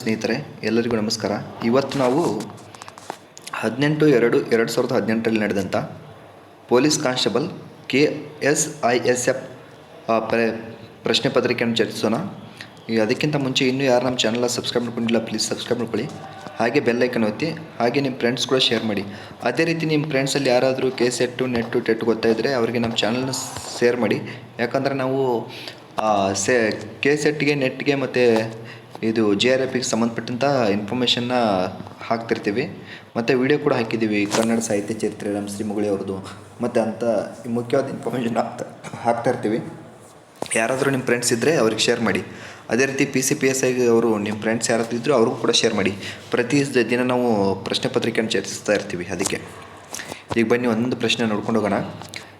ಸ್ನೇಹಿತರೆ, ಎಲ್ಲರಿಗೂ ನಮಸ್ಕಾರ. ಇವತ್ತು ನಾವು ಹದಿನೆಂಟು ಎರಡು ಎರಡು ಸಾವಿರದ ಹದಿನೆಂಟರಲ್ಲಿ ನಡೆದಂಥ police constable K S I S F ಪ್ರಶ್ನೆ ಪತ್ರಿಕೆಯನ್ನು ಚರ್ಚಿಸೋಣ. ಅದಕ್ಕಿಂತ ಮುಂಚೆ ಇನ್ನೂ ಯಾರು ನಮ್ಮ ಚಾನಲ್ನ ಸಬ್ಸ್ಕ್ರೈಬ್ ಮಾಡ್ಕೊಂಡಿಲ್ಲ ಪ್ಲೀಸ್ ಸಬ್ಸ್ಕ್ರೈಬ್ ಮಾಡ್ಕೊಳ್ಳಿ. ಹಾಗೆ ಬೆಲ್ಲೈಕನ್ ಒತ್ತಿ, ಹಾಗೆ ನಿಮ್ಮ ಫ್ರೆಂಡ್ಸ್ ಕೂಡ ಶೇರ್ ಮಾಡಿ. ಅದೇ ರೀತಿ ನಿಮ್ಮ ಫ್ರೆಂಡ್ಸಲ್ಲಿ ಯಾರಾದರೂ ಕೆ ಸೆಟ್ಟು ನೆಟ್ಟು ಟೆಟ್ ಗೊತ್ತಾ ಇದ್ದರೆ ಅವರಿಗೆ ನಮ್ಮ ಚಾನಲ್ನ ಶೇರ್ ಮಾಡಿ. ಯಾಕಂದರೆ ನಾವು ಸೆ ಕೆ ಸೆಟ್ಗೆ ನೆಟ್ಗೆ ಮತ್ತು ಇದು ಜೆ ಆರ್ ಎಫ್ಗೆ ಸಂಬಂಧಪಟ್ಟಂಥ ಇನ್ಫಾರ್ಮೇಷನ್ನ ಹಾಕ್ತಿರ್ತೀವಿ. ಮತ್ತು ವಿಡಿಯೋ ಕೂಡ ಹಾಕಿದ್ದೀವಿ. ಕನ್ನಡ ಸಾಹಿತ್ಯ ಚರಿತ್ರೆ, ನಮ್ಮ ಶ್ರೀ ಮುಗುಳಿ ಅವ್ರದ್ದು. ಮತ್ತು ಅಂಥ ಮುಖ್ಯವಾದ ಇನ್ಫಾರ್ಮೇಷನ್ ಹಾಕ್ತಾ ಹಾಕ್ತಾಯಿರ್ತೀವಿ ಯಾರಾದರೂ ನಿಮ್ಮ ಫ್ರೆಂಡ್ಸ್ ಇದ್ದರೆ ಅವ್ರಿಗೆ ಶೇರ್ ಮಾಡಿ. ಅದೇ ರೀತಿ ಪಿ ಸಿ ಪಿ ಎಸ್ ಐಗೆ ಅವರು ನಿಮ್ಮ ಫ್ರೆಂಡ್ಸ್ ಯಾರಾದರೂ ಇದ್ದರೂ ಅವ್ರಿಗೂ ಕೂಡ ಶೇರ್ ಮಾಡಿ. ಪ್ರತಿ ದಿನ ನಾವು ಪ್ರಶ್ನೆ ಪತ್ರಿಕೆಯನ್ನು ಚರ್ಚಿಸ್ತಾ ಇರ್ತೀವಿ ಅದಕ್ಕೆ. ಈಗ ಬನ್ನಿ ಒಂದೊಂದು ಪ್ರಶ್ನೆ ನೋಡ್ಕೊಂಡು ಹೋಗೋಣ.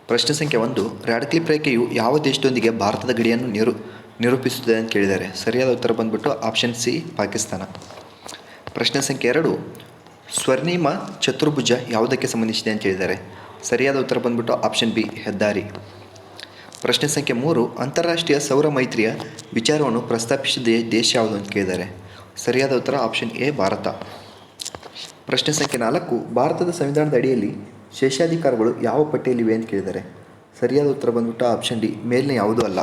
ಪ್ರಶ್ನೆ ಸಂಖ್ಯೆ ಒಂದು ರ್ಯಾಡ್ಕ್ಲಿಪ್ ರೇಖೆಯು ಯಾವ ದೇಶದೊಂದಿಗೆ ಭಾರತದ ಗಡಿಯನ್ನು ನಿರು ನಿರೂಪಿಸುತ್ತದೆ ಅಂತ ಕೇಳಿದ್ದಾರೆ. ಸರಿಯಾದ ಉತ್ತರ ಬಂದ್ಬಿಟ್ಟು ಆಪ್ಷನ್ ಸಿ ಪಾಕಿಸ್ತಾನ. ಪ್ರಶ್ನೆ ಸಂಖ್ಯೆ ಎರಡು. ಸ್ವರ್ಣಿಮ ಚತುರ್ಭುಜ ಯಾವುದಕ್ಕೆ ಸಂಬಂಧಿಸಿದೆ ಅಂತ ಹೇಳಿದ್ದಾರೆ. ಸರಿಯಾದ ಉತ್ತರ ಬಂದ್ಬಿಟ್ಟು ಆಪ್ಷನ್ ಬಿ ಹೆದ್ದಾರಿ. ಪ್ರಶ್ನೆ ಸಂಖ್ಯೆ ಮೂರು. ಅಂತಾರಾಷ್ಟ್ರೀಯ ಸೌರ ಮೈತ್ರಿಯ ವಿಚಾರವನ್ನು ಪ್ರಸ್ತಾಪಿಸಿದ ದೇಶ ಯಾವುದು ಅಂತ ಕೇಳಿದ್ದಾರೆ. ಸರಿಯಾದ ಉತ್ತರ ಆಪ್ಷನ್ ಎ ಭಾರತ. ಪ್ರಶ್ನೆ ಸಂಖ್ಯೆ ನಾಲ್ಕು. ಭಾರತದ ಸಂವಿಧಾನದ ಅಡಿಯಲ್ಲಿ ಶೇಷಾಧಿಕಾರಗಳು ಯಾವ ಪಟ್ಟಿಯಲ್ಲಿವೆ ಅಂತ ಕೇಳಿದ್ದಾರೆ. ಸರಿಯಾದ ಉತ್ತರ ಬಂದ್ಬಿಟ್ಟು ಆಪ್ಷನ್ ಡಿ ಮೇಲಿನ ಯಾವುದೂ ಅಲ್ಲ.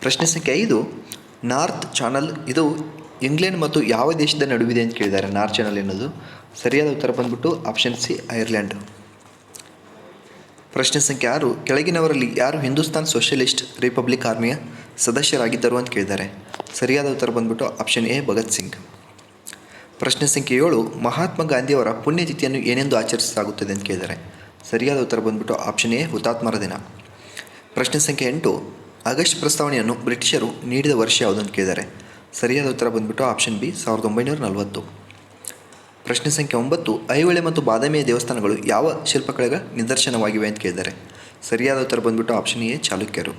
ಪ್ರಶ್ನೆ ಸಂಖ್ಯೆ ಐದು, ನಾರ್ತ್ ಚಾನಲ್ ಇದು ಇಂಗ್ಲೆಂಡ್ ಮತ್ತು ಯಾವ ದೇಶದ ನಡುವಿದೆ ಅಂತ ಕೇಳಿದ್ದಾರೆ. ನಾರ್ತ್ ಚಾನಲ್ ಎನ್ನುವುದು. ಸರಿಯಾದ ಉತ್ತರ ಬಂದ್ಬಿಟ್ಟು ಆಪ್ಷನ್ ಸಿ, ಐರ್ಲೆಂಡ್. ಪ್ರಶ್ನೆ ಸಂಖ್ಯೆ ಆರು, ಕೆಳಗಿನವರಲ್ಲಿ ಯಾರು ಹಿಂದೂಸ್ತಾನ್ ಸೋಷಲಿಸ್ಟ್ ರಿಪಬ್ಲಿಕ್ ಆರ್ಮಿಯ ಸದಸ್ಯರಾಗಿದ್ದರು ಅಂತ ಕೇಳಿದ್ದಾರೆ. ಸರಿಯಾದ ಉತ್ತರ ಬಂದ್ಬಿಟ್ಟು ಆಪ್ಷನ್ ಎ, ಭಗತ್ ಸಿಂಗ್. ಪ್ರಶ್ನೆ ಸಂಖ್ಯೆ ಏಳು, ಮಹಾತ್ಮ ಗಾಂಧಿಯವರ ಪುಣ್ಯತಿಥಿಯನ್ನು ಏನೆಂದು ಆಚರಿಸಲಾಗುತ್ತದೆ ಅಂತ ಕೇಳಿದ್ದಾರೆ. ಸರಿಯಾದ ಉತ್ತರ ಬಂದ್ಬಿಟ್ಟು ಆಪ್ಷನ್ ಎ, ಹುತಾತ್ಮರ ದಿನ. ಪ್ರಶ್ನೆ ಸಂಖ್ಯೆ ಎಂಟು ಆಗಸ್ಟ್ ಪ್ರಸ್ತಾವನೆಯನ್ನು ಬ್ರಿಟಿಷರು ನೀಡಿದ ವರ್ಷ ಯಾವುದು ಅಂತ ಕೇಳಿದ್ದಾರೆ ಸರಿಯಾದ ಉತ್ತರ ಬಂದ್ಬಿಟ್ಟು ಆಪ್ಷನ್ ಬಿ ಸಾವಿರದ ಒಂಬೈನೂರ ನಲವತ್ತು. ಪ್ರಶ್ನೆ ಸಂಖ್ಯೆ ಒಂಬತ್ತು, ಐಹೊಳೆ ಮತ್ತು ಬಾದಾಮಿಯ ದೇವಸ್ಥಾನಗಳು ಯಾವ ಶಿಲ್ಪಕಲೆಗಳ ನಿದರ್ಶನವಾಗಿವೆ ಅಂತ ಕೇಳಿದ್ದಾರೆ ಸರಿಯಾದ ಉತ್ತರ ಬಂದ್ಬಿಟ್ಟು ಆಪ್ಷನ್ ಎ ಚಾಲುಕ್ಯರು.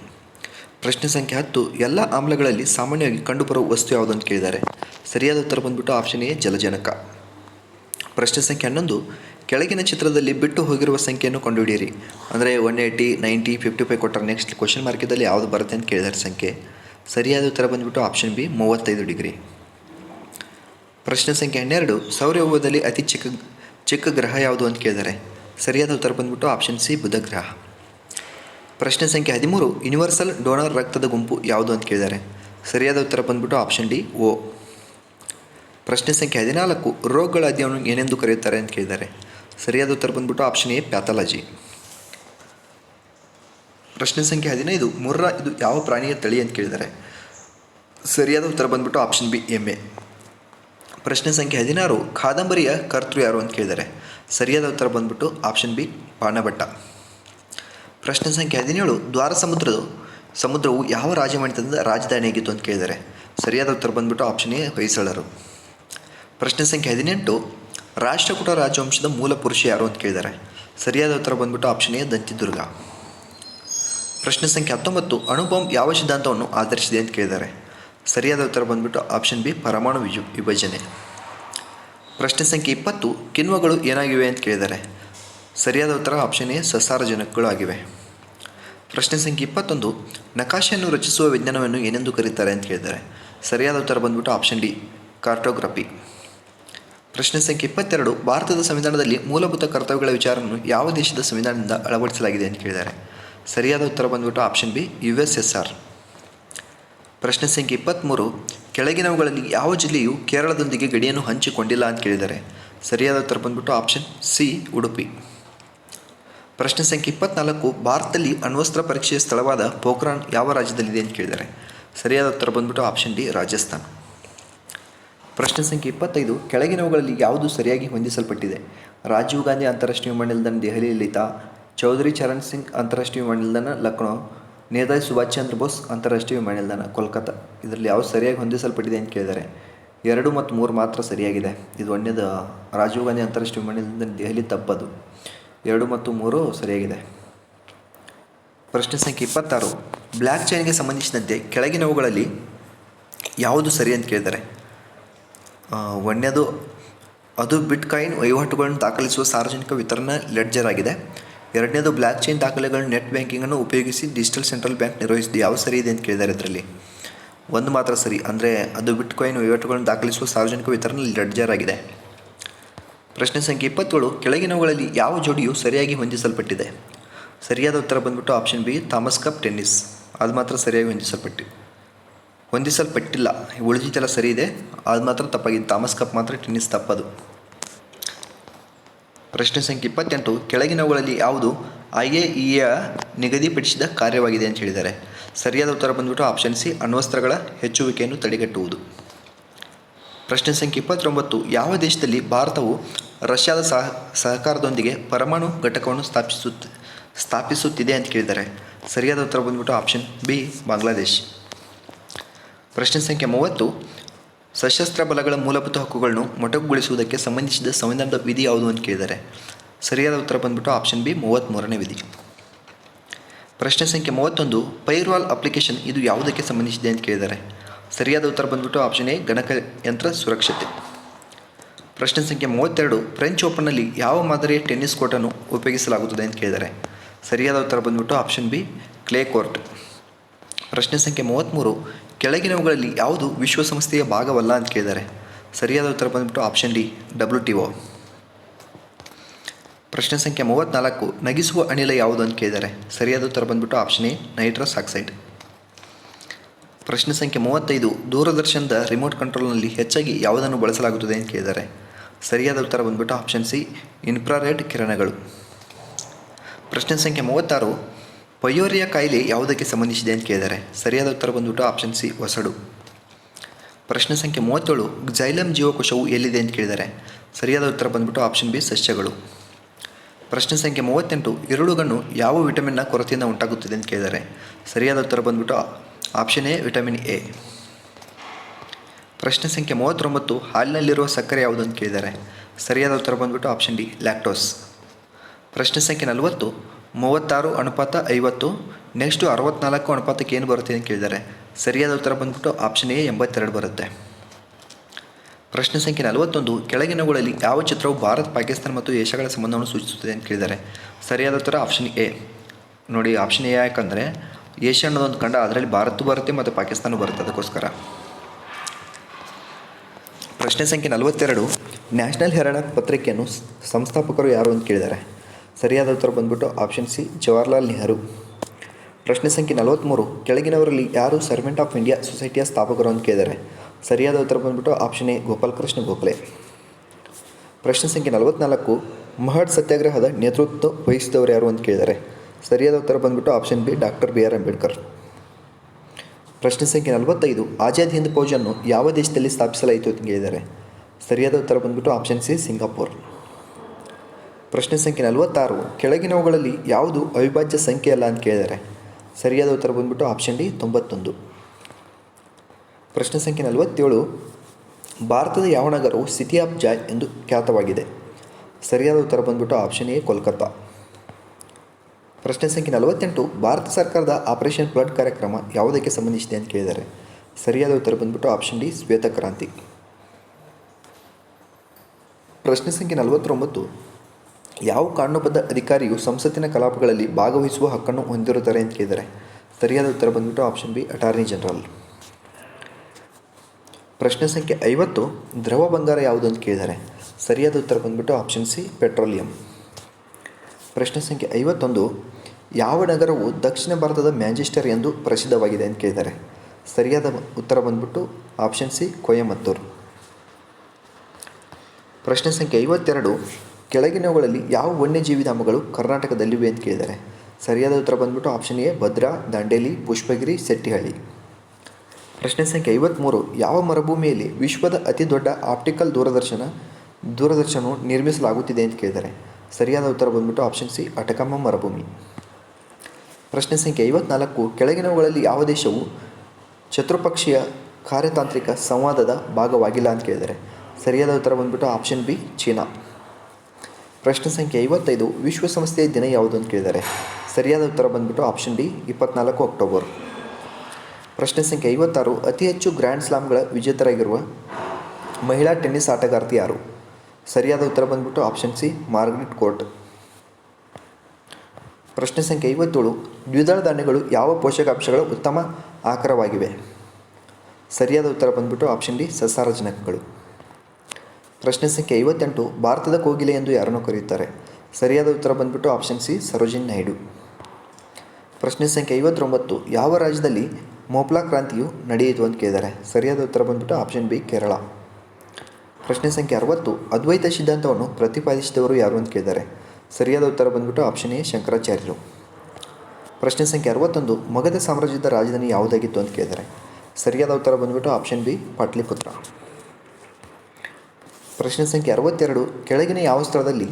ಪ್ರಶ್ನೆ ಸಂಖ್ಯೆ ಹತ್ತು, ಎಲ್ಲ ಆಮ್ಲಗಳಲ್ಲಿ ಸಾಮಾನ್ಯವಾಗಿ ಕಂಡುಬರುವ ವಸ್ತು ಯಾವುದು ಅಂತ ಕೇಳಿದ್ದಾರೆ ಸರಿಯಾದ ಉತ್ತರ ಬಂದ್ಬಿಟ್ಟು ಆಪ್ಷನ್ ಎ ಜಲಜನಕ. ಪ್ರಶ್ನೆ ಸಂಖ್ಯೆ ಹನ್ನೊಂದು ಕೆಳಗಿನ ಚಿತ್ರದಲ್ಲಿ ಬಿಟ್ಟು ಹೋಗಿರುವ ಸಂಖ್ಯೆಯನ್ನು ಕಂಡುಹಿಡಿಯಿರಿ. ಅಂದರೆ one eighty ninety fifty five ಕೊಟ್ಟರೆ ನೆಕ್ಸ್ಟ್ ಕ್ವಶನ್ ಮಾರ್ಕಿದಲ್ಲಿ ಯಾವುದು ಬರುತ್ತೆ ಅಂತ ಕೇಳಿದ್ದಾರೆ ಸಂಖ್ಯೆ. ಸರಿಯಾದ ಉತ್ತರ ಬಂದುಬಿಟ್ಟು ಆಪ್ಷನ್ ಬಿ ಮೂವತ್ತೈದು ಡಿಗ್ರಿ. ಪ್ರಶ್ನೆ ಸಂಖ್ಯೆ ಹನ್ನೆರಡು ಸೌರವ್ಯೂಹದಲ್ಲಿ ಅತಿ ಚಿಕ್ಕ ಚಿಕ್ಕ ಗ್ರಹ ಯಾವುದು ಅಂತ ಕೇಳಿದ್ದಾರೆ ಸರಿಯಾದ ಉತ್ತರ ಬಂದುಬಿಟ್ಟು ಆಪ್ಷನ್ ಸಿ ಬುಧ ಗ್ರಹ. ಪ್ರಶ್ನೆ ಸಂಖ್ಯೆ ಹದಿಮೂರು ಯೂನಿವರ್ಸಲ್ ಡೋನರ್ ರಕ್ತದ ಗುಂಪು ಯಾವುದು ಅಂತ ಕೇಳಿದ್ದಾರೆ ಸರಿಯಾದ ಉತ್ತರ ಬಂದುಬಿಟ್ಟು ಆಪ್ಷನ್ ಡಿ ಓ ಪ್ರಶ್ನೆ ಸಂಖ್ಯೆ ಹದಿನಾಲ್ಕು, ರೋಗಗಳ ಅಧ್ಯಯನವನ್ನು ಏನೆಂದು ಕರೆಯುತ್ತಾರೆ ಅಂತ ಕೇಳಿದ್ದಾರೆ ಸರಿಯಾದ ಉತ್ತರ ಬಂದ್ಬಿಟ್ಟು ಆಪ್ಷನ್ ಎ ಪ್ಯಾಥಾಲಜಿ ಪ್ರಶ್ನೆ ಸಂಖ್ಯೆ ಹದಿನೈದು, ಮುರ್ರಾ ಇದು ಯಾವ ಪ್ರಾಣಿಯ ತಳಿ ಅಂತ ಕೇಳಿದ್ದಾರೆ. ಸರಿಯಾದ ಉತ್ತರ ಬಂದ್ಬಿಟ್ಟು ಆಪ್ಷನ್ ಬಿ ಎಮ್ಮೆ ಪ್ರಶ್ನೆ ಸಂಖ್ಯೆ ಹದಿನಾರು, ಕಾದಂಬರಿಯ ಕರ್ತೃ ಯಾರು ಅಂತ ಕೇಳಿದ್ದಾರೆ. ಸರಿಯಾದ ಉತ್ತರ ಬಂದ್ಬಿಟ್ಟು ಆಪ್ಷನ್ ಬಿ ಬಾಣಭಟ್ಟ ಪ್ರಶ್ನೆ ಸಂಖ್ಯೆ ಹದಿನೇಳು ದ್ವಾರ ಸಮುದ್ರದ ಸಮುದ್ರವು ಯಾವ ರಾಜಮನೆತನದ ರಾಜಧಾನಿಯಾಗಿತ್ತು ಅಂತ ಕೇಳಿದ್ದಾರೆ. ಸರಿಯಾದ ಉತ್ತರ ಬಂದ್ಬಿಟ್ಟು ಆಪ್ಷನ್ ಎ ಹೊಯ್ಸಳರು. ಪ್ರಶ್ನೆ ಸಂಖ್ಯೆ ಹದಿನೆಂಟು ರಾಷ್ಟ್ರಕೂಟ ರಾಜವಂಶದ ಮೂಲ ಪುರುಷ ಯಾರು ಅಂತ ಕೇಳಿದ್ದಾರೆ ಸರಿಯಾದ ಉತ್ತರ ಬಂದ್ಬಿಟ್ಟು ಆಪ್ಷನ್ ಎ ದಂತಿದುರ್ಗ. ಪ್ರಶ್ನೆ ಸಂಖ್ಯೆ ಹತ್ತೊಂಬತ್ತು, ಅಣುಬಾಂಬ್ ಯಾವ ಸಿದ್ಧಾಂತವನ್ನು ಆಧರಿಸಿದೆ ಅಂತ ಕೇಳಿದ್ದಾರೆ ಸರಿಯಾದ ಉತ್ತರ ಬಂದ್ಬಿಟ್ಟು ಆಪ್ಷನ್ ಬಿ, ಪರಮಾಣು ವಿಜು ವಿಭಜನೆ. ಪ್ರಶ್ನೆ ಸಂಖ್ಯೆ ಇಪ್ಪತ್ತು, ಕಿಣ್ವಗಳು ಏನಾಗಿವೆ ಅಂತ ಕೇಳಿದ್ದಾರೆ ಸರಿಯಾದ ಉತ್ತರ ಆಪ್ಷನ್ ಎ ಸಸಾರಜನಕಗಳು ಆಗಿವೆ. ಪ್ರಶ್ನೆ ಸಂಖ್ಯೆ ಇಪ್ಪತ್ತೊಂದು, ನಕಾಶೆಯನ್ನು ರಚಿಸುವ ವಿಜ್ಞಾನವನ್ನು ಏನೆಂದು ಕರೀತಾರೆ ಅಂತ ಕೇಳಿದ್ದಾರೆ ಸರಿಯಾದ ಉತ್ತರ ಬಂದ್ಬಿಟ್ಟು ಆಪ್ಷನ್ ಡಿ, ಕಾರ್ಟೋಗ್ರಫಿ. ಪ್ರಶ್ನೆ ಸಂಖ್ಯೆ ಇಪ್ಪತ್ತೆರಡು, ಭಾರತದ ಸಂವಿಧಾನದಲ್ಲಿ ಮೂಲಭೂತ ಕರ್ತವ್ಯಗಳ ವಿಚಾರವನ್ನು ಯಾವ ದೇಶದ ಸಂವಿಧಾನದಿಂದ ಅಳವಡಿಸಲಾಗಿದೆ ಅಂತ ಕೇಳಿದ್ದಾರೆ. ಸರಿಯಾದ ಉತ್ತರ ಬಂದ್ಬಿಟ್ಟು option B U S S R ಪ್ರಶ್ನೆ ಸಂಖ್ಯೆ ಇಪ್ಪತ್ತ್ಮೂರು ಕೆಳಗಿನವುಗಳಲ್ಲಿ ಯಾವ ಜಿಲ್ಲೆಯು ಕೇರಳದೊಂದಿಗೆ ಗಡಿಯನ್ನು ಹಂಚಿಕೊಂಡಿಲ್ಲ ಅಂತ ಕೇಳಿದ್ದಾರೆ. ಸರಿಯಾದ ಉತ್ತರ ಬಂದ್ಬಿಟ್ಟು ಆಪ್ಷನ್ ಸಿ ಉಡುಪಿ. ಪ್ರಶ್ನೆ ಸಂಖ್ಯೆ ಇಪ್ಪತ್ನಾಲ್ಕು, ಭಾರತದಲ್ಲಿ ಅಣ್ವಸ್ತ್ರ ಪರೀಕ್ಷೆಯ ಸ್ಥಳವಾದ ಪೋಖ್ರಾನ್ ಯಾವ ರಾಜ್ಯದಲ್ಲಿದೆ ಅಂತ ಕೇಳಿದ್ದಾರೆ. ಸರಿಯಾದ ಉತ್ತರ ಬಂದ್ಬಿಟ್ಟು ಆಪ್ಷನ್ ಡಿ ರಾಜಸ್ಥಾನ್. ಪ್ರಶ್ನೆ ಸಂಖ್ಯೆ ಇಪ್ಪತ್ತೈದು ಕೆಳಗಿನವುಗಳಲ್ಲಿ ಯಾವುದು ಸರಿಯಾಗಿ ಹೊಂದಿಸಲ್ಪಟ್ಟಿದೆ? ರಾಜೀವ್ ಗಾಂಧಿ ಅಂತಾರಾಷ್ಟ್ರೀಯ ವಿಮಾನ ನಿಲ್ದಾಣ ದೆಹಲಿಯಲ್ಲಿದ್ದ ಚೌಧರಿ ಚರಣ್ ಸಿಂಗ್ ಅಂತಾರಾಷ್ಟ್ರೀಯ ವಿಮಾನ ನಿಲ್ದಾಣ ಲಕ್ನೋ ನೇತಾಜಿ ಸುಭಾಷ್ ಚಂದ್ರ ಬೋಸ್ ಅಂತಾರಾಷ್ಟ್ರೀಯ ವಿಮಾನ ನಿಲ್ದಾಣ ಕೋಲ್ಕತ್ತಾ. ಇದರಲ್ಲಿ ಯಾವುದು ಸರಿಯಾಗಿ ಹೊಂದಿಸಲ್ಪಟ್ಟಿದೆ ಅಂತ ಕೇಳಿದ್ದಾರೆ ಎರಡು ಮತ್ತು ಮೂರು ಮಾತ್ರ ಸರಿಯಾಗಿದೆ. ಇದು ಒಂದೇದು ರಾಜೀವ್ ಗಾಂಧಿ ಅಂತಾರಾಷ್ಟ್ರೀಯ ವಿಮಾನ ನಿಲ್ದಾಣ ದೆಹಲಿ ತಪ್ಪದು. ಎರಡು ಮತ್ತು ಮೂರು ಸರಿಯಾಗಿದೆ. ಪ್ರಶ್ನೆ ಸಂಖ್ಯೆ ಇಪ್ಪತ್ತಾರು ಬ್ಲ್ಯಾಕ್ ಚೈನ್ಗೆ ಸಂಬಂಧಿಸಿದಂತೆ ಕೆಳಗಿನವುಗಳಲ್ಲಿ ಯಾವುದು ಸರಿ ಅಂತ ಕೇಳಿದ್ದಾರೆ ಆ, ಒಂದನೇದು, ಅದು ಬಿಟ್ ಕಾಯಿನ್ ವಹಿವಾಟುಗಳನ್ನು ದಾಖಲಿಸುವ ಸಾರ್ವಜನಿಕ ವಿತರಣಾ ಲೆಡ್ಜರ್ ಆಗಿದೆ ಎರಡನೇದು, ಬ್ಲಾಕ್ ಚೈನ್ ದಾಖಲೆಗಳನ್ನು ನೆಟ್ ಬ್ಯಾಂಕಿಂಗನ್ನು ಉಪಯೋಗಿಸಿ ಡಿಜಿಟಲ್ ಸೆಂಟ್ರಲ್ ಬ್ಯಾಂಕ್ ನಿರ್ವಹಿಸಿದ್ದು ಯಾವ ಸರಿ ಇದೆ ಅಂತ ಕೇಳಿದ್ದಾರೆ ಇದರಲ್ಲಿ ಒಂದು ಮಾತ್ರ ಸರಿ, ಅಂದರೆ ಅದು ಬಿಟ್ ಕಾಯಿನ್ ವಹಿವಾಟುಗಳನ್ನು ದಾಖಲಿಸುವ ಸಾರ್ವಜನಿಕ ವಿತರಣಾ ಲೆಡ್ಜರ್ ಆಗಿದೆ ಪ್ರಶ್ನೆ ಸಂಖ್ಯೆ ಇಪ್ಪತ್ತೇಳು, ಕೆಳಗಿನವುಗಳಲ್ಲಿ ಯಾವ ಜೋಡಿಯು ಸರಿಯಾಗಿ ಹೊಂದಿಸಲ್ಪಟ್ಟಿದೆ? ಸರಿಯಾದ ಉತ್ತರ ಬಂದ್ಬಿಟ್ಟು option B, Thomas Cup tennis. ಅದು ಮಾತ್ರ ಸರಿಯಾಗಿ ಹೊಂದಿಸಲ್ಪಟ್ಟಿ, ಹೊಂದಿಸಲ್ಪಟ್ಟಿಲ್ಲ. ಉಳಿದಿದ್ದೆಲ್ಲ ಸರಿ ಇದೆ? ಅದು ಮಾತ್ರ ತಪ್ಪಾಗಿದೆ. ಥಾಮಸ್ ಕಪ್ ಮಾತ್ರ ಟೆನ್ನಿಸ್ ತಪ್ಪದು. ಪ್ರಶ್ನೆ ಸಂಖ್ಯೆ ಇಪ್ಪತ್ತೆಂಟು, ಕೆಳಗಿನವುಗಳಲ್ಲಿ ಯಾವುದು ಐ ಎ ಇಯ ನಿಗದಿಪಡಿಸಿದ ಕಾರ್ಯವಾಗಿದೆ ಅಂತ ಹೇಳಿದ್ದಾರೆ. ಸರಿಯಾದ ಉತ್ತರ ಬಂದ್ಬಿಟ್ಟು ಆಪ್ಷನ್ ಸಿ, ಅಣ್ವಸ್ತ್ರಗಳ ಹೆಚ್ಚುವಿಕೆಯನ್ನು ತಡೆಗಟ್ಟುವುದು. ಪ್ರಶ್ನೆ ಸಂಖ್ಯೆ ಇಪ್ಪತ್ತೊಂಬತ್ತು, ಯಾವ ದೇಶದಲ್ಲಿ ಭಾರತವು ರಷ್ಯಾದ ಸಹ, ಸಹಕಾರದೊಂದಿಗೆ ಪರಮಾಣು ಘಟಕವನ್ನು ಸ್ಥಾಪಿಸುತ್ತ ಸ್ಥಾಪಿಸುತ್ತಿದೆ ಅಂತ ಕೇಳಿದ್ದಾರೆ. ಸರಿಯಾದ ಉತ್ತರ ಬಂದ್ಬಿಟ್ಟು ಆಪ್ಷನ್ ಬಿ, ಬಾಂಗ್ಲಾದೇಶ್. ಪ್ರಶ್ನೆ ಸಂಖ್ಯೆ ಮೂವತ್ತು ಸಶಸ್ತ್ರ ಬಲಗಳ ಮೂಲಭೂತ ಹಕ್ಕುಗಳನ್ನು ಮೊಟಕುಗೊಳಿಸುವುದಕ್ಕೆ ಸಂಬಂಧಿಸಿದ ಸಂವಿಧಾನದ ವಿಧಿ ಯಾವುದು ಅಂತ ಕೇಳಿದ್ದಾರೆ ಸರಿಯಾದ ಉತ್ತರ ಬಂದ್ಬಿಟ್ಟು ಆಪ್ಷನ್ ಬಿ ಮೂವತ್ತ್ಮೂರನೇ ವಿಧಿ. ಪ್ರಶ್ನೆ ಸಂಖ್ಯೆ ಮೂವತ್ತೊಂದು ಪೈರ್ವಾಲ್ ಅಪ್ಲಿಕೇಶನ್ ಇದು ಯಾವುದಕ್ಕೆ ಸಂಬಂಧಿಸಿದೆ ಅಂತ ಕೇಳಿದ್ದಾರೆ ಸರಿಯಾದ ಉತ್ತರ ಬಂದ್ಬಿಟ್ಟು ಆಪ್ಷನ್ ಎ ಗಣಕಯಂತ್ರ ಸುರಕ್ಷತೆ. ಪ್ರಶ್ನೆ ಸಂಖ್ಯೆ ಮೂವತ್ತೆರಡು ಫ್ರೆಂಚ್ ಓಪನ್ನಲ್ಲಿ ಯಾವ ಮಾದರಿಯ ಟೆನ್ನಿಸ್ ಕೋರ್ಟನ್ನು ಉಪಯೋಗಿಸಲಾಗುತ್ತದೆ ಅಂತ ಕೇಳಿದ್ದಾರೆ ಸರಿಯಾದ ಉತ್ತರ ಬಂದ್ಬಿಟ್ಟು ಆಪ್ಷನ್ ಬಿ ಕ್ಲೇ ಕೋರ್ಟ್ ಪ್ರಶ್ನೆ ಸಂಖ್ಯೆ ಮೂವತ್ತ್ಮೂರು ಕೆಳಗಿನವುಗಳಲ್ಲಿ ಯಾವುದು ವಿಶ್ವಸಂಸ್ಥೆಯ ಭಾಗವಲ್ಲ ಅಂತ ಕೇಳಿದ್ದಾರೆ. ಸರಿಯಾದ ಉತ್ತರ ಬಂದ್ಬಿಟ್ಟು option D W T O ಪ್ರಶ್ನೆ ಸಂಖ್ಯೆ ಮೂವತ್ತ್ನಾಲ್ಕು ನಗಿಸುವ ಅನಿಲ ಯಾವುದು ಅಂತ ಕೇಳಿದ್ದಾರೆ. ಸರಿಯಾದ ಉತ್ತರ ಬಂದ್ಬಿಟ್ಟು ಆಪ್ಷನ್ ಎ ನೈಟ್ರಸ್ ಆಕ್ಸೈಡ್ ಪ್ರಶ್ನೆ ಸಂಖ್ಯೆ ಮೂವತ್ತೈದು, ದೂರದರ್ಶನದ ರಿಮೋಟ್ ಕಂಟ್ರೋಲ್ನಲ್ಲಿ ಹೆಚ್ಚಾಗಿ ಯಾವುದನ್ನು ಬಳಸಲಾಗುತ್ತದೆ ಅಂತ ಕೇಳಿದ್ದಾರೆ. ಸರಿಯಾದ ಉತ್ತರ ಬಂದ್ಬಿಟ್ಟು ಆಪ್ಷನ್ ಸಿ ಇನ್ಫ್ರಾರೆಡ್ ಕಿರಣಗಳು. ಪ್ರಶ್ನೆ ಸಂಖ್ಯೆ ಮೂವತ್ತಾರು ಪಯೋರಿಯಾ ಕಾಯಿಲೆ ಯಾವುದಕ್ಕೆ ಸಂಬಂಧಿಸಿದೆ ಅಂತ ಕೇಳಿದ್ದಾರೆ ಸರಿಯಾದ ಉತ್ತರ ಬಂದ್ಬಿಟ್ಟು ಆಪ್ಷನ್ ಸಿ ಒಸಡು ಪ್ರಶ್ನೆ ಸಂಖ್ಯೆ ಮೂವತ್ತೇಳು ಜೈಲಂ ಜೀವಕೋಶವು ಎಲ್ಲಿದೆ ಅಂತ ಕೇಳಿದ್ದಾರೆ ಸರಿಯಾದ ಉತ್ತರ ಬಂದ್ಬಿಟ್ಟು ಆಪ್ಷನ್ ಬಿ ಸಸ್ಯಗಳು. ಪ್ರಶ್ನೆ ಸಂಖ್ಯೆ ಮೂವತ್ತೆಂಟು ಇರುಳುಗಣ್ಣು ಯಾವ ವಿಟಮಿನ್ನ ಕೊರತೆಯಿಂದ ಉಂಟಾಗುತ್ತದೆ ಅಂತ ಕೇಳಿದ್ದಾರೆ ಸರಿಯಾದ ಉತ್ತರ ಬಂದ್ಬಿಟ್ಟು ಆಪ್ಷನ್ ಎ ವಿಟಮಿನ್ ಎ ಪ್ರಶ್ನೆ ಸಂಖ್ಯೆ ಮೂವತ್ತೊಂಬತ್ತು, ಹಾಲಿನಲ್ಲಿರುವ ಸಕ್ಕರೆ ಯಾವುದು ಅಂತ ಕೇಳಿದ್ದಾರೆ ಸರಿಯಾದ ಉತ್ತರ ಬಂದ್ಬಿಟ್ಟು ಆಪ್ಷನ್ ಡಿ ಲ್ಯಾಕ್ಟೋಸ್ ಪ್ರಶ್ನೆ ಸಂಖ್ಯೆ ನಲವತ್ತು ಮೂವತ್ತಾರು ಅನುಪಾತ ಐವತ್ತು ನೆಕ್ಸ್ಟು ಅರವತ್ನಾಲ್ಕು ಅನುಪಾತಕ್ಕೆ ಏನು ಬರುತ್ತೆ ಅಂತ ಕೇಳಿದ್ದಾರೆ ಸರಿಯಾದ ಉತ್ತರ ಬಂದ್ಬಿಟ್ಟು ಆಪ್ಷನ್ ಎ ಎಂಬತ್ತೆರಡು ಬರುತ್ತೆ. ಪ್ರಶ್ನೆ ಸಂಖ್ಯೆ ನಲವತ್ತೊಂದು, ಕೆಳಗಿನವುಗಳಲ್ಲಿ ಯಾವ ಚಿತ್ರವು ಭಾರತ, ಪಾಕಿಸ್ತಾನ ಮತ್ತು ಏಷ್ಯಾಗಳ ಸಂಬಂಧವನ್ನು ಸೂಚಿಸುತ್ತದೆ ಅಂತ ಕೇಳಿದ್ದಾರೆ ಸರಿಯಾದ ಉತ್ತರ ಆಪ್ಷನ್ ಎ ನೋಡಿ ಆಪ್ಷನ್ ಎ ಯಾಕಂದರೆ, ಏಷ್ಯಾ ಅನ್ನೋದೊಂದು ಕಂಡ ಅದರಲ್ಲಿ ಭಾರತ ಬರುತ್ತೆ ಮತ್ತು ಪಾಕಿಸ್ತಾನ ಬರುತ್ತೆ ಅದಕ್ಕೋಸ್ಕರ. ಪ್ರಶ್ನೆ ಸಂಖ್ಯೆ ನಲವತ್ತೆರಡು, ನ್ಯಾಷನಲ್ ಹೆರಾಲ್ಡ್ ಪತ್ರಿಕೆಯನ್ನು ಸಂಸ್ಥಾಪಕರು ಯಾರು ಅಂತ ಕೇಳಿದ್ದಾರೆ ಸರಿಯಾದ ಉತ್ತರ ಬಂದ್ಬಿಟ್ಟು ಆಪ್ಷನ್ ಸಿ ಜವಾಹರ್ಲಾಲ್ ನೆಹರು ಪ್ರಶ್ನೆ ಸಂಖ್ಯೆ ನಲವತ್ತ್ಮೂರು ಕೆಳಗಿನವರಲ್ಲಿ ಯಾರು ಸರ್ವೆಂಟ್ ಆಫ್ ಇಂಡಿಯಾ ಸೊಸೈಟಿಯ ಸ್ಥಾಪಕರು ಅಂತ ಕೇಳಿದ್ದಾರೆ ಸರಿಯಾದ ಉತ್ತರ ಬಂದ್ಬಿಟ್ಟು ಆಪ್ಷನ್ ಎ ಗೋಪಾಲಕೃಷ್ಣ ಗೋಖಲೆ. ಪ್ರಶ್ನೆ ಸಂಖ್ಯೆ ನಲವತ್ತ್ನಾಲ್ಕು ಮಹಡ್ ಸತ್ಯಾಗ್ರಹದ ನೇತೃತ್ವ ವಹಿಸಿದವರು ಯಾರು ಅಂತ ಕೇಳಿದ್ದಾರೆ ಸರಿಯಾದ ಉತ್ತರ ಬಂದ್ಬಿಟ್ಟು option B doctor B R Ambedkar. ಪ್ರಶ್ನೆ ಸಂಖ್ಯೆ ನಲವತ್ತೈದು, ಆಜಾದ್ ಹಿಂದ್ ಫೌಜನ್ನು ಯಾವ ದೇಶದಲ್ಲಿ ಸ್ಥಾಪಿಸಲಾಯಿತು ಅಂತ ಕೇಳಿದ್ದಾರೆ ಸರಿಯಾದ ಉತ್ತರ ಬಂದ್ಬಿಟ್ಟು ಆಪ್ಷನ್ ಸಿ ಸಿಂಗಾಪುರ್. ಪ್ರಶ್ನೆ ಸಂಖ್ಯೆ ನಲವತ್ತಾರು, ಕೆಳಗಿನವುಗಳಲ್ಲಿ ಯಾವುದು ಅವಿಭಾಜ್ಯ ಸಂಖ್ಯೆ ಅಲ್ಲ ಅಂತ ಕೇಳಿದರೆ? ಸರಿಯಾದ ಉತ್ತರ ಬಂದ್ಬಿಟ್ಟು ಆಪ್ಷನ್ ಡಿ ತೊಂಬತ್ತೊಂದು. ಪ್ರಶ್ನೆ ಸಂಖ್ಯೆ ನಲವತ್ತೇಳು, ಭಾರತದ ಯಾವ ನಗರವು ಸಿಟಿ ಆಫ್ ಜಾಯ್ ಎಂದು ಖ್ಯಾತವಾಗಿದೆ. ಸರಿಯಾದ ಉತ್ತರ ಬಂದ್ಬಿಟ್ಟು ಆಪ್ಷನ್ ಎ ಕೋಲ್ಕತ್ತಾ. ಪ್ರಶ್ನೆ ಸಂಖ್ಯೆ ನಲವತ್ತೆಂಟು, ಭಾರತ ಸರ್ಕಾರದ ಆಪರೇಷನ್ ಫ್ಲಡ್ ಕಾರ್ಯಕ್ರಮ ಯಾವುದಕ್ಕೆ ಸಂಬಂಧಿಸಿದೆ ಅಂತ ಕೇಳಿದ್ದಾರೆ ಸರಿಯಾದ ಉತ್ತರ ಬಂದ್ಬಿಟ್ಟು ಆಪ್ಷನ್ ಡಿ ಶ್ವೇತಕ್ರಾಂತಿ. ಪ್ರಶ್ನೆ ಸಂಖ್ಯೆ ನಲವತ್ತೊಂಬತ್ತು ಯಾವ ಕಾನೂನುಬದ್ಧ ಅಧಿಕಾರಿಯು ಸಂಸತ್ತಿನ ಕಲಾಪಗಳಲ್ಲಿ ಭಾಗವಹಿಸುವ ಹಕ್ಕನ್ನು ಹೊಂದಿರುತ್ತಾರೆ ಅಂತ ಕೇಳಿದ್ದಾರೆ ಸರಿಯಾದ ಉತ್ತರ ಬಂದ್ಬಿಟ್ಟು ಆಪ್ಷನ್ ಬಿ ಅಟಾರ್ನಿ ಜನರಲ್ ಪ್ರಶ್ನೆ ಸಂಖ್ಯೆ ಐವತ್ತು, ದ್ರವ ಬಂಗಾರ ಯಾವುದು ಅಂತ ಕೇಳಿದ್ದಾರೆ ಸರಿಯಾದ ಉತ್ತರ ಬಂದ್ಬಿಟ್ಟು ಆಪ್ಷನ್ ಸಿ ಪೆಟ್ರೋಲಿಯಂ ಪ್ರಶ್ನೆ ಸಂಖ್ಯೆ ಐವತ್ತೊಂದು, ಯಾವ ನಗರವು ದಕ್ಷಿಣ ಭಾರತದ ಮ್ಯಾಂಚೆಸ್ಟರ್ ಎಂದು ಪ್ರಸಿದ್ಧವಾಗಿದೆ ಅಂತ ಕೇಳಿದ್ದಾರೆ ಸರಿಯಾದ ಉತ್ತರ ಬಂದ್ಬಿಟ್ಟು ಆಪ್ಷನ್ ಸಿ ಕೊಯಮತ್ತೂರು. ಪ್ರಶ್ನೆ ಸಂಖ್ಯೆ ಐವತ್ತೆರಡು ಕೆಳಗಿನವುಗಳಲ್ಲಿ ಯಾವ ವನ್ಯಜೀವಿಧಾಮಗಳು ಕರ್ನಾಟಕದಲ್ಲಿವೆ ಅಂತ ಕೇಳಿದ್ದಾರೆ ಸರಿಯಾದ ಉತ್ತರ ಬಂದ್ಬಿಟ್ಟು ಆಪ್ಷನ್ ಎ ಭದ್ರಾ, ದಾಂಡೇಲಿ, ಪುಷ್ಪಗಿರಿ, ಸೆಟ್ಟಿಹಳ್ಳಿ. ಪ್ರಶ್ನೆ ಸಂಖ್ಯೆ ಐವತ್ತ್ಮೂರು ಯಾವ ಮರುಭೂಮಿಯಲ್ಲಿ ವಿಶ್ವದ ಅತಿ ದೊಡ್ಡ ಆಪ್ಟಿಕಲ್ ದೂರದರ್ಶನ, ದೂರದರ್ಶನವು ನಿರ್ಮಿಸಲಾಗುತ್ತಿದೆ ಅಂತ ಕೇಳಿದ್ದಾರೆ ಸರಿಯಾದ ಉತ್ತರ ಬಂದ್ಬಿಟ್ಟು ಆಪ್ಷನ್ ಸಿ ಅಟಕಮ್ಮ ಮರುಭೂಮಿ. ಪ್ರಶ್ನೆ ಸಂಖ್ಯೆ ಐವತ್ನಾಲ್ಕು, ಕೆಳಗಿನವುಗಳಲ್ಲಿ ಯಾವ ದೇಶವು ಚತುರ್ಪಕ್ಷೀಯ ಕಾರ್ಯತಾಂತ್ರಿಕ ಸಂವಾದದ ಭಾಗವಾಗಿಲ್ಲ ಅಂತ ಕೇಳಿದ್ದಾರೆ ಸರಿಯಾದ ಉತ್ತರ ಬಂದ್ಬಿಟ್ಟು ಆಪ್ಷನ್ ಬಿ ಚೀನಾ. ಪ್ರಶ್ನೆ ಸಂಖ್ಯೆ ಐವತ್ತೈದು. ವಿಶ್ವಸಂಸ್ಥೆಯ ದಿನ ಯಾವುದು ಅಂತ ಕೇಳಿದ್ದಾರೆ. ಸರಿಯಾದ ಉತ್ತರ ಬಂದ್ಬಿಟ್ಟು ಆಪ್ಷನ್ ಡಿ, ಇಪ್ಪತ್ನಾಲ್ಕು ಅಕ್ಟೋಬರ್ ಪ್ರಶ್ನೆ ಸಂಖ್ಯೆ ಐವತ್ತಾರು. ಅತಿ ಹೆಚ್ಚು ಗ್ರ್ಯಾಂಡ್ ಸ್ಲಾಮ್ಗಳ ವಿಜೇತರಾಗಿರುವ ಮಹಿಳಾ ಟೆನ್ನಿಸ್ ಆಟಗಾರ್ತಿ ಯಾರು? ಸರಿಯಾದ ಉತ್ತರ ಬಂದ್ಬಿಟ್ಟು ಆಪ್ಷನ್ ಸಿ, ಮಾರ್ಗ್ರೆಟ್ ಕೋರ್ಟ್ ಪ್ರಶ್ನೆ ಸಂಖ್ಯೆ ಐವತ್ತೇಳು. ದ್ವಿದಳ ಧಾನ್ಯಗಳು ಯಾವ ಪೋಷಕಾಂಶಗಳ ಉತ್ತಮ ಆಕರವಾಗಿವೆ? ಸರಿಯಾದ ಉತ್ತರ ಬಂದ್ಬಿಟ್ಟು ಆಪ್ಷನ್ ಡಿ ಸಸಾರಜನಕಗಳು ಪ್ರಶ್ನೆ ಸಂಖ್ಯೆ ಐವತ್ತೆಂಟು, ಭಾರತದ ಕೋಗಿಲೆ ಎಂದು ಯಾರನ್ನು ಕರೆಯುತ್ತಾರೆ? ಸರಿಯಾದ ಉತ್ತರ ಬಂದ್ಬಿಟ್ಟು ಆಪ್ಷನ್ ಸಿ ಸರೋಜಿನಿ ನಾಯ್ಡು. ಪ್ರಶ್ನೆ ಸಂಖ್ಯೆ ಐವತ್ತೊಂಬತ್ತು, ಯಾವ ರಾಜ್ಯದಲ್ಲಿ ಮೋಪ್ಲಾ ಕ್ರಾಂತಿಯು ನಡೆಯಿತು ಅಂತ ಕೇಳಿದ್ದಾರೆ? ಸರಿಯಾದ ಉತ್ತರ ಬಂದ್ಬಿಟ್ಟು ಆಪ್ಷನ್ ಬಿ ಕೇರಳ. ಪ್ರಶ್ನೆ ಸಂಖ್ಯೆ ಅರವತ್ತು, ಅದ್ವೈತ ಸಿದ್ಧಾಂತವನ್ನು ಪ್ರತಿಪಾದಿಸಿದವರು ಯಾರು ಅಂತ ಕೇಳಿದ್ದಾರೆ? ಸರಿಯಾದ ಉತ್ತರ ಬಂದ್ಬಿಟ್ಟು ಆಪ್ಷನ್ ಎ ಶಂಕರಾಚಾರ್ಯರು. ಪ್ರಶ್ನೆ ಸಂಖ್ಯೆ ಅರವತ್ತೊಂದು, ಮಗಧ ಸಾಮ್ರಾಜ್ಯದ ರಾಜಧಾನಿ ಯಾವುದಾಗಿತ್ತು ಅಂತ ಕೇಳಿದ್ದಾರೆ? ಸರಿಯಾದ ಉತ್ತರ ಬಂದ್ಬಿಟ್ಟು ಆಪ್ಷನ್ ಬಿ ಪಾಟ್ಲಿಪುತ್ರ. ಪ್ರಶ್ನೆ ಸಂಖ್ಯೆ ಅರವತ್ತೆರಡು, ಕೆಳಗಿನ ಯಾವ ಸ್ಥಳದಲ್ಲಿ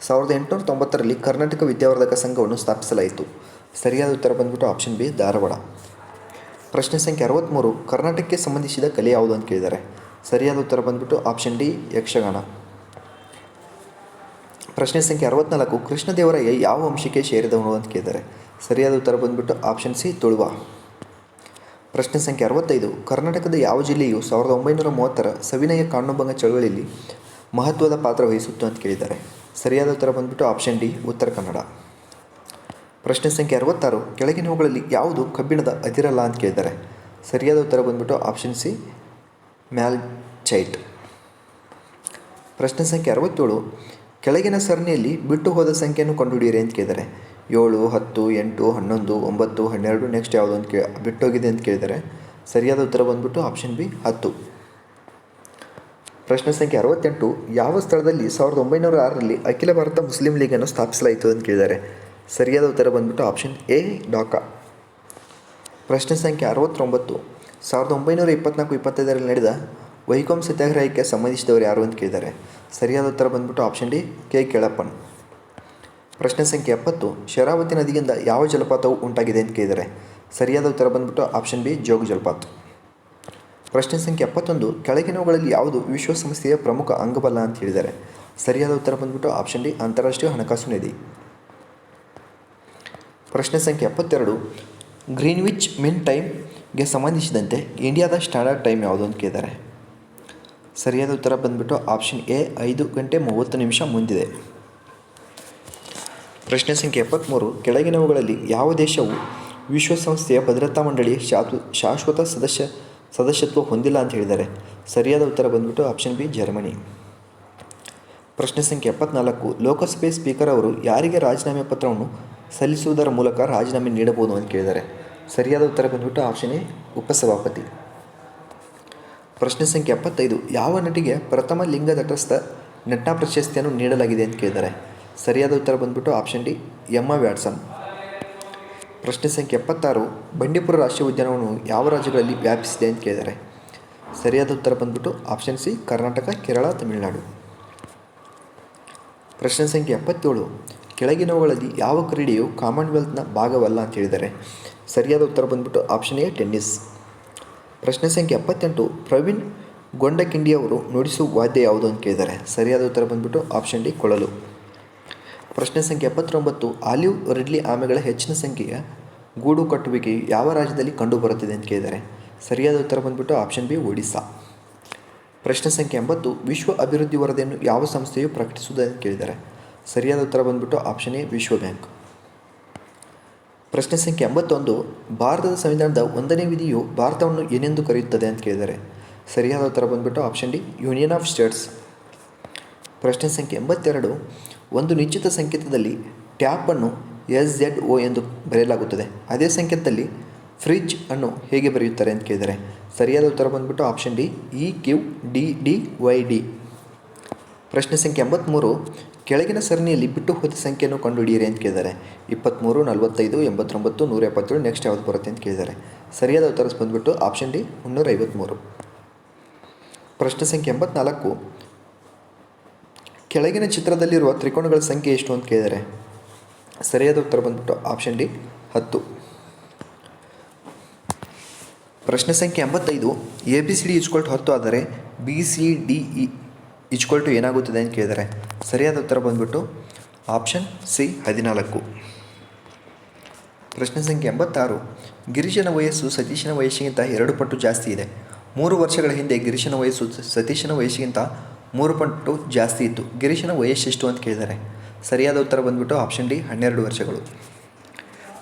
ಸಾವಿರದ ಎಂಟುನೂರ ತೊಂಬತ್ತರಲ್ಲಿ ಕರ್ನಾಟಕ ವಿದ್ಯಾವರ್ಧಕ ಸಂಘವನ್ನು ಸ್ಥಾಪಿಸಲಾಯಿತು? ಸರಿಯಾದ ಉತ್ತರ ಬಂದ್ಬಿಟ್ಟು ಆಪ್ಷನ್ ಬಿ ಧಾರವಾಡ. ಪ್ರಶ್ನೆ ಸಂಖ್ಯೆ ಅರವತ್ತ್ಮೂರು ಕರ್ನಾಟಕಕ್ಕೆ ಸಂಬಂಧಿಸಿದ ಕಲೆ ಯಾವುದು ಅಂತ ಕೇಳಿದ್ದಾರೆ? ಸರಿಯಾದ ಉತ್ತರ ಬಂದ್ಬಿಟ್ಟು ಆಪ್ಷನ್ ಡಿ ಯಕ್ಷಗಾನ. ಪ್ರಶ್ನೆ ಸಂಖ್ಯೆ ಅರವತ್ನಾಲ್ಕು ಕೃಷ್ಣದೇವರಾಯ ಯಾವ ವಂಶಕ್ಕೆ ಸೇರಿದವನು ಅಂತ ಕೇಳಿದ್ದಾರೆ? ಸರಿಯಾದ ಉತ್ತರ ಬಂದ್ಬಿಟ್ಟು ಆಪ್ಷನ್ ಸಿ ತುಳುವ. ಪ್ರಶ್ನೆ ಸಂಖ್ಯೆ ಅರವತ್ತೈದು. ಕರ್ನಾಟಕದ ಯಾವ ಜಿಲ್ಲೆಯು ಸಾವಿರದ ಒಂಬೈನೂರ ಮೂವತ್ತರ ಸವಿನಯ ಕಾನೂನುಭಂಗ ಚಳವಳಿಯಲ್ಲಿ ಮಹತ್ವದ ಪಾತ್ರ ವಹಿಸಿತ್ತು ಅಂತ ಕೇಳಿದ್ದಾರೆ. ಸರಿಯಾದ ಉತ್ತರ ಬಂದ್ಬಿಟ್ಟು ಆಪ್ಷನ್ ಡಿ ಉತ್ತರ ಕನ್ನಡ. ಪ್ರಶ್ನೆ ಸಂಖ್ಯೆ ಅರವತ್ತಾರು. ಕೆಳಗಿನವುಗಳಲ್ಲಿ ಯಾವುದು ಕಬ್ಬಿಣದ ಅದಿರಲ್ಲ ಅಂತ ಕೇಳಿದ್ದಾರೆ. ಸರಿಯಾದ ಉತ್ತರ ಬಂದ್ಬಿಟ್ಟು ಆಪ್ಷನ್ ಸಿ ಮ್ಯಾಲ್ಚೈಟ್. ಪ್ರಶ್ನೆ ಸಂಖ್ಯೆ ಅರವತ್ತೇಳು. ಕೆಳಗಿನ ಸರಣಿಯಲ್ಲಿ ಬಿಟ್ಟು ಹೋದ ಸಂಖ್ಯೆಯನ್ನು ಕಂಡುಹಿಡಿಯಿರಿ ಅಂತ ಕೇಳಿದ್ದಾರೆ. ಏಳು, ಹತ್ತು, ಎಂಟು, ಹನ್ನೊಂದು, ಒಂಬತ್ತು, ಹನ್ನೆರಡು ನೆಕ್ಸ್ಟ್ ಯಾವುದು ಅಂತ ಕೇ, ಬಿಟ್ಟೋಗಿದೆ ಅಂತ ಕೇಳಿದ್ದಾರೆ. ಸರಿಯಾದ ಉತ್ತರ ಬಂದ್ಬಿಟ್ಟು ಆಪ್ಷನ್ ಬಿ ಹತ್ತು. ಪ್ರಶ್ನೆ ಸಂಖ್ಯೆ ಅರವತ್ತೆಂಟು, ಯಾವ ಸ್ಥಳದಲ್ಲಿ ಸಾವಿರದ ಒಂಬೈನೂರ ಆರರಲ್ಲಿ ಅಖಿಲ ಭಾರತ ಮುಸ್ಲಿಂ ಲೀಗನ್ನು ಸ್ಥಾಪಿಸಲಾಯಿತು ಅಂತ ಕೇಳಿದ್ದಾರೆ. ಸರಿಯಾದ ಉತ್ತರ ಬಂದ್ಬಿಟ್ಟು ಆಪ್ಷನ್ ಎ ಡಾಕಾ ಪ್ರಶ್ನೆ ಸಂಖ್ಯೆ ಅರವತ್ತೊಂಬತ್ತು, ಸಾವಿರದ ಒಂಬೈನೂರ ಇಪ್ಪತ್ನಾಲ್ಕು, ಇಪ್ಪತ್ತೈದರಲ್ಲಿ ನಡೆದ ವೈಕೋಮ್ ಸತ್ಯಾಗ್ರಹಕ್ಕೆ ಸಂಬಂಧಿಸಿದವರು ಯಾರು ಅಂತ ಕೇಳಿದ್ದಾರೆ. ಸರಿಯಾದ ಉತ್ತರ ಬಂದ್ಬಿಟ್ಟು ಆಪ್ಷನ್ ಡಿ ಕೆ. ಕೆಳಪ್ಪನ್. ಪ್ರಶ್ನೆ ಸಂಖ್ಯೆ ಎಪ್ಪತ್ತು, ಶರಾವತಿ ನದಿಯಿಂದ ಯಾವ ಜಲಪಾತವು ಉಂಟಾಗಿದೆ ಅಂತ ಕೇಳಿದರೆ, ಸರಿಯಾದ ಉತ್ತರ ಬಂದ್ಬಿಟ್ಟು ಆಪ್ಷನ್ ಬಿ ಜೋಗ ಜಲಪಾತ. ಪ್ರಶ್ನೆ ಸಂಖ್ಯೆ ಎಪ್ಪತ್ತೊಂದು, ಕೆಳಗಿನವುಗಳಲ್ಲಿ ಯಾವುದು ವಿಶ್ವಸಂಸ್ಥೆಯ ಪ್ರಮುಖ ಅಂಗಬಲ ಅಂತ ಹೇಳಿದ್ದಾರೆ ಸರಿಯಾದ ಉತ್ತರ ಬಂದ್ಬಿಟ್ಟು ಆಪ್ಷನ್ ಡಿ ಅಂತಾರಾಷ್ಟ್ರೀಯ ಹಣಕಾಸು ನಿಧಿ. ಪ್ರಶ್ನೆ ಸಂಖ್ಯೆ ಎಪ್ಪತ್ತೆರಡು, ಗ್ರೀನ್ವಿಚ್ ಮಿನ್ ಟೈಮ್ಗೆ ಸಂಬಂಧಿಸಿದಂತೆ ಇಂಡಿಯಾದ ಸ್ಟ್ಯಾಂಡರ್ಡ್ ಟೈಮ್ ಯಾವುದು ಅಂತ ಕೇಳಿದ್ದಾರೆ ಸರಿಯಾದ ಉತ್ತರ ಬಂದ್ಬಿಟ್ಟು ಆಪ್ಷನ್ ಎ ಐದು ಗಂಟೆ ಮೂವತ್ತು ನಿಮಿಷ ಮುಂದಿದೆ. ಪ್ರಶ್ನೆ ಸಂಖ್ಯೆ ಎಪ್ಪತ್ತ್ಮೂರು ಕೆಳಗಿನವುಗಳಲ್ಲಿ ಯಾವ ದೇಶವು ವಿಶ್ವಸಂಸ್ಥೆಯ ಭದ್ರತಾ ಮಂಡಳಿಯ ಶಾತು, ಶಾಶ್ವತ ಸದಸ್ಯ, ಸದಸ್ಯತ್ವ ಹೊಂದಿಲ್ಲ ಅಂತ ಹೇಳಿದ್ದಾರೆ ಸರಿಯಾದ ಉತ್ತರ ಬಂದ್ಬಿಟ್ಟು ಆಪ್ಷನ್ ಬಿ, ಜರ್ಮನಿ. ಪ್ರಶ್ನೆ ಸಂಖ್ಯೆ ಎಪ್ಪತ್ನಾಲ್ಕು. ಲೋಕಸಭೆ ಸ್ಪೀಕರ್ ಅವರು ಯಾರಿಗೆ ರಾಜೀನಾಮೆ ಪತ್ರವನ್ನು ಸಲ್ಲಿಸುವುದರ ಮೂಲಕ ರಾಜೀನಾಮೆ ನೀಡಬಹುದು ಅಂತ ಕೇಳಿದ್ದಾರೆ ಸರಿಯಾದ ಉತ್ತರ ಬಂದ್ಬಿಟ್ಟು ಆಪ್ಷನ್ ಎ, ಉಪಸಭಾಪತಿ. ಪ್ರಶ್ನೆ ಸಂಖ್ಯೆ ಎಪ್ಪತ್ತೈದು. ಯಾವ ನಟಿಗೆ ಪ್ರಥಮ ಲಿಂಗ ತಟಸ್ಥ ನಟ ಪ್ರಶಸ್ತಿಯನ್ನು ನೀಡಲಾಗಿದೆ ಅಂತ ಕೇಳಿದ್ದಾರೆ ಸರಿಯಾದ ಉತ್ತರ ಬಂದ್ಬಿಟ್ಟು ಆಪ್ಷನ್ ಡಿ ಎಮ್ಮ ವ್ಯಾಟ್ಸನ್ ಪ್ರಶ್ನೆ ಸಂಖ್ಯೆ ಎಪ್ಪತ್ತಾರು, ಬಂಡೀಪುರ ರಾಷ್ಟ್ರೀಯ ಉದ್ಯಾನವನ್ನು ಯಾವ ರಾಜ್ಯಗಳಲ್ಲಿ ವ್ಯಾಪಿಸಿದೆ ಅಂತ ಕೇಳಿದ್ದಾರೆ. ಸರಿಯಾದ ಉತ್ತರ ಬಂದ್ಬಿಟ್ಟು ಆಪ್ಷನ್ ಸಿ ಕರ್ನಾಟಕ, ಕೇರಳ, ತಮಿಳುನಾಡು. ಪ್ರಶ್ನೆ ಸಂಖ್ಯೆ ಎಪ್ಪತ್ತೇಳು, ಕೆಳಗಿನವುಗಳಲ್ಲಿ ಯಾವ ಕ್ರೀಡೆಯು ಕಾಮನ್ವೆಲ್ತ್ನ ಭಾಗವಲ್ಲ ಅಂತ ಹೇಳಿದ್ದಾರೆ. ಸರಿಯಾದ ಉತ್ತರ ಬಂದ್ಬಿಟ್ಟು ಆಪ್ಷನ್ ಎ ಟೆನ್ನಿಸ್. ಪ್ರಶ್ನೆ ಸಂಖ್ಯೆ ಎಪ್ಪತ್ತೆಂಟು, ಪ್ರವೀಣ್ ಗೊಂಡಕಿಂಡಿಯವರು ನುಡಿಸುವ ವಾದ್ಯ ಯಾವುದು ಅಂತ ಕೇಳಿದ್ದಾರೆ. ಸರಿಯಾದ ಉತ್ತರ ಬಂದ್ಬಿಟ್ಟು ಆಪ್ಷನ್ ಡಿ ಕೊಳಲು. ಪ್ರಶ್ನೆ ಸಂಖ್ಯೆ ಎಪ್ಪತ್ತೊಂಬತ್ತು, ಆಲಿವ್ ರಿಡ್ಲಿ ಆಮೆಗಳ ಹೆಚ್ಚಿನ ಸಂಖ್ಯೆಯ ಗೂಡು ಕಟ್ಟುವಿಕೆಯು ಯಾವ ರಾಜ್ಯದಲ್ಲಿ ಕಂಡುಬರುತ್ತದೆ ಅಂತ ಕೇಳಿದ್ದಾರೆ. ಸರಿಯಾದ ಉತ್ತರ ಬಂದ್ಬಿಟ್ಟು ಆಪ್ಷನ್ ಬಿ, ಒಡಿಸ್ಸಾ. ಪ್ರಶ್ನೆ ಸಂಖ್ಯೆ ಎಂಬತ್ತು, ವಿಶ್ವ ಅಭಿವೃದ್ಧಿ ವರದಿಯನ್ನು ಯಾವ ಸಂಸ್ಥೆಯು ಪ್ರಕಟಿಸುತ್ತದೆ ಅಂತ ಕೇಳಿದ್ದಾರೆ. ಸರಿಯಾದ ಉತ್ತರ ಬಂದ್ಬಿಟ್ಟು ಆಪ್ಷನ್ ಎ, ವಿಶ್ವ ಬ್ಯಾಂಕ್. ಪ್ರಶ್ನೆ ಸಂಖ್ಯೆ ಎಂಬತ್ತೊಂದು, ಭಾರತದ ಸಂವಿಧಾನದ ಒಂದನೇ ವಿಧಿಯು ಭಾರತವನ್ನು ಏನೆಂದು ಕರೆಯುತ್ತದೆ ಅಂತ ಕೇಳಿದ್ದಾರೆ. ಸರಿಯಾದ ಉತ್ತರ ಬಂದ್ಬಿಟ್ಟು option D union of states ಪ್ರಶ್ನೆ ಸಂಖ್ಯೆ ಎಂಬತ್ತೆರಡು ಒಂದು ನಿಶ್ಚಿತ ಸಂಕೇತದಲ್ಲಿ ಟ್ಯಾಪನ್ನು ಎಸ್ ಝೆಡ್ ಒ ಎಂದು ಬರೆಯಲಾಗುತ್ತದೆ. ಅದೇ ಸಂಕೇತದಲ್ಲಿ ಫ್ರಿಜ್ ಅನ್ನು ಹೇಗೆ ಬರೆಯುತ್ತಾರೆ ಅಂತ ಕೇಳಿದರೆ, ಸರಿಯಾದ ಉತ್ತರ ಬಂದ್ಬಿಟ್ಟು option D, E, Q, D D, Y, D. ಪ್ರಶ್ನೆ ಸಂಖ್ಯೆ ಎಂಬತ್ತ್ಮೂರು ಕೆಳಗಿನ ಸರಣಿಯಲ್ಲಿ ಬಿಟ್ಟು ಹೋದ ಸಂಖ್ಯೆಯನ್ನು ಕಂಡುಹಿಡಿಯಿರಿ ಅಂತ ಕೇಳಿದ್ದಾರೆ ಇಪ್ಪತ್ತ್ಮೂರು ನಲವತ್ತೈದು, ಎಂಬತ್ತೊಂಬತ್ತು, ನೂರ ಎಪ್ಪತ್ತೇಳು, ನೆಕ್ಸ್ಟ್ ಯಾವ್ದು ಬರುತ್ತೆ ಅಂತ ಕೇಳಿದ್ದಾರೆ ಸರಿಯಾದ ಉತ್ತರ ಬಂದ್ಬಿಟ್ಟು ಆಪ್ಷನ್ ಡಿ, ಮುನ್ನೂರ ಐವತ್ತ್ಮೂರು ಪ್ರಶ್ನೆ ಸಂಖ್ಯೆ ಎಂಬತ್ನಾಲ್ಕು ಕೆಳಗಿನ ಚಿತ್ರದಲ್ಲಿರುವ ತ್ರಿಕೋಣಗಳ ಸಂಖ್ಯೆ ಎಷ್ಟು ಅಂತ ಕೇಳಿದರೆ ಸರಿಯಾದ ಉತ್ತರ ಬಂದ್ಬಿಟ್ಟು ಆಪ್ಷನ್ ಡಿ ಹತ್ತು. ಪ್ರಶ್ನೆ ಸಂಖ್ಯೆ ಎಂಬತ್ತೈದು ಎ ಬಿ ಸಿ ಡಿ ಇಚ್ಕೊಲ್ಟು ಹತ್ತು ಆದರೆ ಬಿ ಸಿ ಡಿ ಇ ಇಚ್ಕೊಲ್ಟು ಏನಾಗುತ್ತದೆ ಅಂತ ಕೇಳಿದರೆ ಸರಿಯಾದ ಉತ್ತರ ಬಂದ್ಬಿಟ್ಟು ಆಪ್ಷನ್ ಸಿ ಹದಿನಾಲ್ಕು. ಪ್ರಶ್ನೆ ಸಂಖ್ಯೆ ಎಂಬತ್ತಾರು, ಗಿರೀಶನ ವಯಸ್ಸು ಸತೀಶನ ವಯಸ್ಸಿಗಿಂತ ಎರಡು ಪಟ್ಟು ಜಾಸ್ತಿ ಇದೆ. ಮೂರು ವರ್ಷಗಳ ಹಿಂದೆ ಗಿರೀಶನ ವಯಸ್ಸು ಸತೀಶನ ವಯಸ್ಸಿಗಿಂತ ಮೂರು ಪಟ್ಟು ಜಾಸ್ತಿ ಇತ್ತು. ಗಿರೀಶನ ವಯಸ್ಸೆಷ್ಟು ಅಂತ ಕೇಳಿದ್ದಾರೆ. ಸರಿಯಾದ ಉತ್ತರ ಬಂದ್ಬಿಟ್ಟು ಆಪ್ಷನ್ ಡಿ ಹನ್ನೆರಡು ವರ್ಷಗಳು.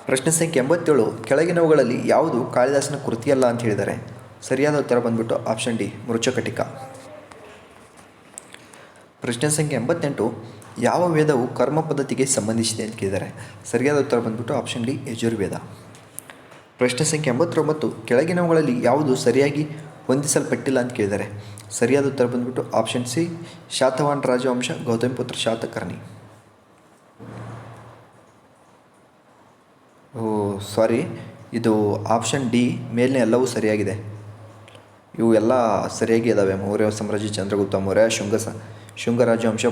ಪ್ರಶ್ನೆ ಸಂಖ್ಯೆ ಎಂಬತ್ತೇಳು, ಕೆಳಗಿನವುಗಳಲ್ಲಿ ಯಾವುದು ಕಾಳಿದಾಸನ ಕೃತಿಯಲ್ಲ ಅಂತ ಹೇಳಿದ್ದಾರೆ. ಸರಿಯಾದ ಉತ್ತರ ಬಂದ್ಬಿಟ್ಟು ಆಪ್ಷನ್ ಡಿ ಮೃಚಕಟಿಕ. ಪ್ರಶ್ನೆ ಸಂಖ್ಯೆ ಎಂಬತ್ತೆಂಟು, ಯಾವ ವೇದವು ಕರ್ಮ ಪದ್ಧತಿಗೆ ಸಂಬಂಧಿಸಿದೆ ಅಂತ ಕೇಳಿದ್ದಾರೆ. ಸರಿಯಾದ ಉತ್ತರ ಬಂದ್ಬಿಟ್ಟು ಆಪ್ಷನ್ ಡಿ ಯಜುರ್ವೇದ. ಪ್ರಶ್ನೆ ಸಂಖ್ಯೆ ಎಂಬತ್ತೊಂಬತ್ತು, ಕೆಳಗಿನವುಗಳಲ್ಲಿ ಯಾವುದು ಸರಿಯಾಗಿ ಹೊಂದಿಸಲ್ಪಟ್ಟಿಲ್ಲ ಅಂತ ಕೇಳಿದ್ದಾರೆ. ಸರಿಯಾದ ಉತ್ತರ ಬಂದ್ಬಿಟ್ಟು ಆಪ್ಷನ್ ಸಿ ಶಾತವಾಹನ ರಾಜವಂಶ ಗೌತಮಿಪುತ್ರ ಶಾತಕರ್ಣಿ. ಓ ಸಾರಿ ಇದು ಆಪ್ಷನ್ ಡಿ ಮೇಲಿನ ಎಲ್ಲವೂ ಸರಿಯಾಗಿದೆ. ಇವು ಎಲ್ಲ ಸರಿಯಾಗಿ ಇದ್ದಾವೆ ಮೌರ್ಯ ಸಾಮ್ರಾಜ್ಯ ಚಂದ್ರಗುಪ್ತ, ಮೌರ್ಯ, ಶುಂಗ, ಸ, ಶುಂಗ ರಾಜವಂಶ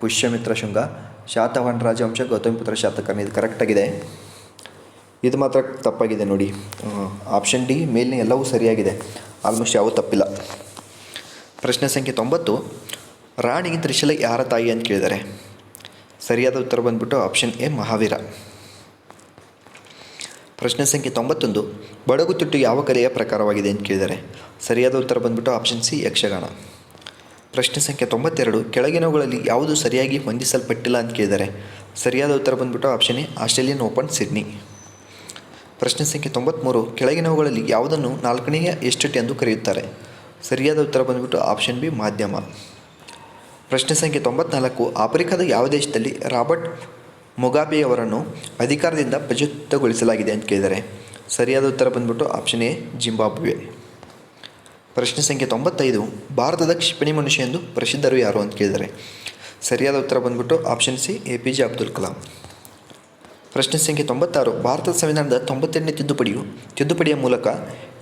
ಪುಷ್ಯಮಿತ್ರ ಶೃಂಗ, ಶಾತವಾಹನ ರಾಜವಂಶ ಗೌತಮಿಪುತ್ರ ಶಾತಕರ್ಣಿ. ಇದು ಕರೆಕ್ಟಾಗಿದೆ ಇದು ಮಾತ್ರ ತಪ್ಪಾಗಿದೆ ನೋಡಿ. ಆಪ್ಷನ್ ಡಿ ಮೇಲಿನ ಎಲ್ಲವೂ ಸರಿಯಾಗಿದೆ. ಆಲ್ಮೋಸ್ಟ್ ಯಾವ ತಪ್ಪಿಲ್ಲ. ಪ್ರಶ್ನೆ ಸಂಖ್ಯೆ ತೊಂಬತ್ತು, ರಾಣಿ ತ್ರಿಶಲ ಯಾರ ತಾಯಿ ಅಂತ ಕೇಳಿದ್ದಾರೆ. ಸರಿಯಾದ ಉತ್ತರ ಬಂದ್ಬಿಟ್ಟು ಆಪ್ಷನ್ ಎ ಮಹಾವೀರ. ಪ್ರಶ್ನೆ ಸಂಖ್ಯೆ ತೊಂಬತ್ತೊಂದು ಬಡಗುತಿಟ್ಟು ಯಾವ ಕಲೆಯ ಪ್ರಕಾರವಾಗಿದೆ ಅಂತ ಕೇಳಿದ್ದಾರೆ. ಸರಿಯಾದ ಉತ್ತರ ಬಂದ್ಬಿಟ್ಟು ಆಪ್ಷನ್ ಸಿ ಯಕ್ಷಗಾನ. ಪ್ರಶ್ನೆ ಸಂಖ್ಯೆ ತೊಂಬತ್ತೆರಡು ಕೆಳಗಿನವುಗಳಲ್ಲಿ ಯಾವುದು ಸರಿಯಾಗಿ ಹೊಂದಿಸಲ್ಪಟ್ಟಿಲ್ಲ ಅಂತ ಕೇಳಿದ್ದಾರೆ. ಸರಿಯಾದ ಉತ್ತರ ಬಂದ್ಬಿಟ್ಟು option A Australian Open, Sydney. ಪ್ರಶ್ನೆ ಸಂಖ್ಯೆ ತೊಂಬತ್ತ್ಮೂರು ಕೆಳಗಿನವುಗಳಲ್ಲಿ ಯಾವುದನ್ನು ನಾಲ್ಕನೆಯ ಎಸ್ಟೇಟ್ ಎಂದು ಕರೆಯುತ್ತಾರೆ? ಸರಿಯಾದ ಉತ್ತರ ಬಂದ್ಬಿಟ್ಟು ಆಪ್ಷನ್ ಬಿ ಮಾಧ್ಯಮ. ಪ್ರಶ್ನೆ ಸಂಖ್ಯೆ ತೊಂಬತ್ನಾಲ್ಕು, ಆಫ್ರಿಕಾದ ಯಾವ ದೇಶದಲ್ಲಿ ರಾಬರ್ಟ್ ಮೊಗಾಬೆಯವರನ್ನು ಅಧಿಕಾರದಿಂದ ಪ್ರಚುತಗೊಳಿಸಲಾಗಿದೆ ಅಂತ ಕೇಳಿದರೆ? ಸರಿಯಾದ ಉತ್ತರ ಬಂದ್ಬಿಟ್ಟು ಆಪ್ಷನ್ ಎ ಜಿಂಬಾಬ್ವೆ. ಪ್ರಶ್ನೆ ಸಂಖ್ಯೆ ತೊಂಬತ್ತೈದು, ಭಾರತದ ಕ್ಷಿಪಣಿ ಮನುಷ್ಯ ಎಂದು ಪ್ರಸಿದ್ಧರು ಯಾರು ಅಂತ ಕೇಳಿದ್ದಾರೆ ಸರಿಯಾದ ಉತ್ತರ ಬಂದ್ಬಿಟ್ಟು option C A P J Abdul Kalam. ಪ್ರಶ್ನೆ ಸಂಖ್ಯೆ ತೊಂಬತ್ತಾರು. ಭಾರತದ ಸಂವಿಧಾನದ ತೊಂಬತ್ತೆಂಟನೇ ತಿದ್ದುಪಡಿಯು, ತಿದ್ದುಪಡಿಯ ಮೂಲಕ